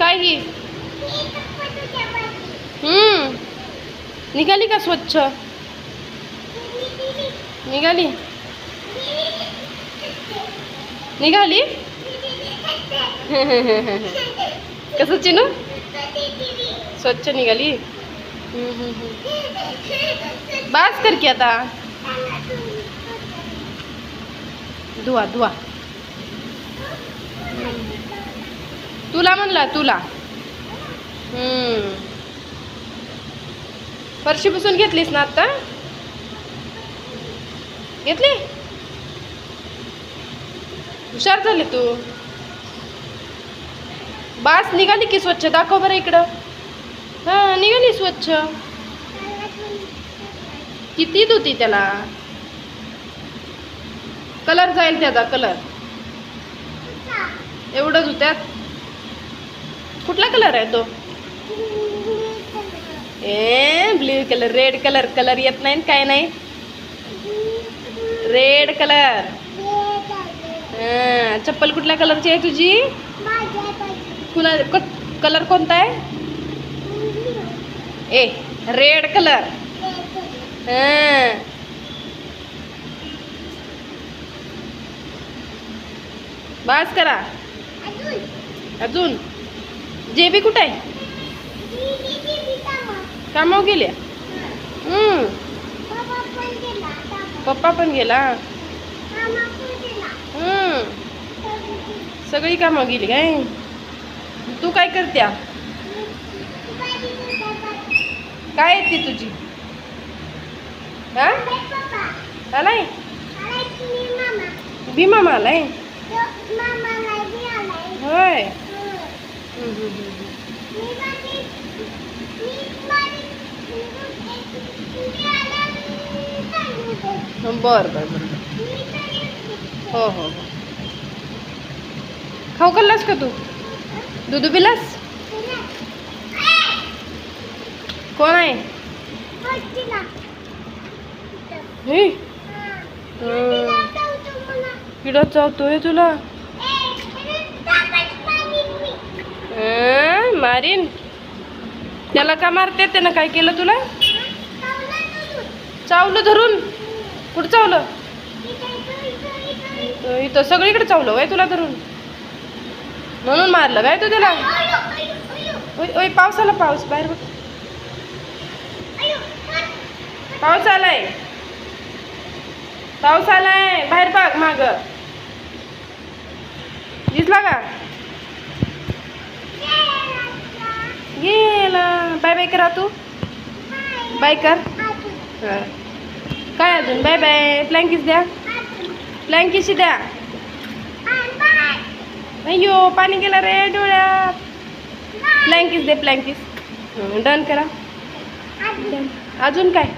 काय ही हम्म. निघाली का स्वच्छ? निघाली. निघाली? कसं चिनू? स्वच्छ निघाली. बास कर की आता. धुवा धुवा. तुला म्हणला तुला. फरशी पुसून घेतलीस ना आता? घेतली? हुशार झाली तू. बास निघाली की स्वच्छ? दाखव बरं इकडं. हा निघाली स्वच्छ. किती धुती त्याला? कलर जाईल त्याचा कलर. एवढं धुत्यात कुठला कलर आहे तो? ए blue colour red colour colour येत नाही काय नाही. रेड कलर चप्पल कुठल्या कलरची आहे तुझी? कुणा कलर कोणता आहे? ए रेड कलर बस करा. अजून? जेबी कुठे आहे? कामावर गेल्या हम्म. पप्पा पण गेला. सगळी कामं गेली काय? तू काय करत्या? काय येते तुझी? हा? आलाय? भीमा आलाय. होय. बरं बरं बरं. हो हो हो. खाऊ खाल्लास का तू? दुधू पिलास? कोण आहे? हे? किडा चावतोय तुला हं, मारीन. त्याला का मारते त्यानं काय केलं तुला? चावलं धरून. कुठं चावलं? इथं- सगळीकडे चावलं वय तुला धरून. म्हणून मारलं काय तू त्याला? ओय पाऊस आला पाऊस. बाहेर बघ. पाऊस आलाय. पाऊस आलाय. बाहेर बघ माग. दिसला का गेला बाय करा तू. बाय कर. हा. काय अजून? Bye bye. प्लँकिस द्या. प्लँकिशी द्या. अय्यो पाणी गेलं रे डोळ्यात. प्लँकिस दे प्लँकिस डन करा. अजून काय?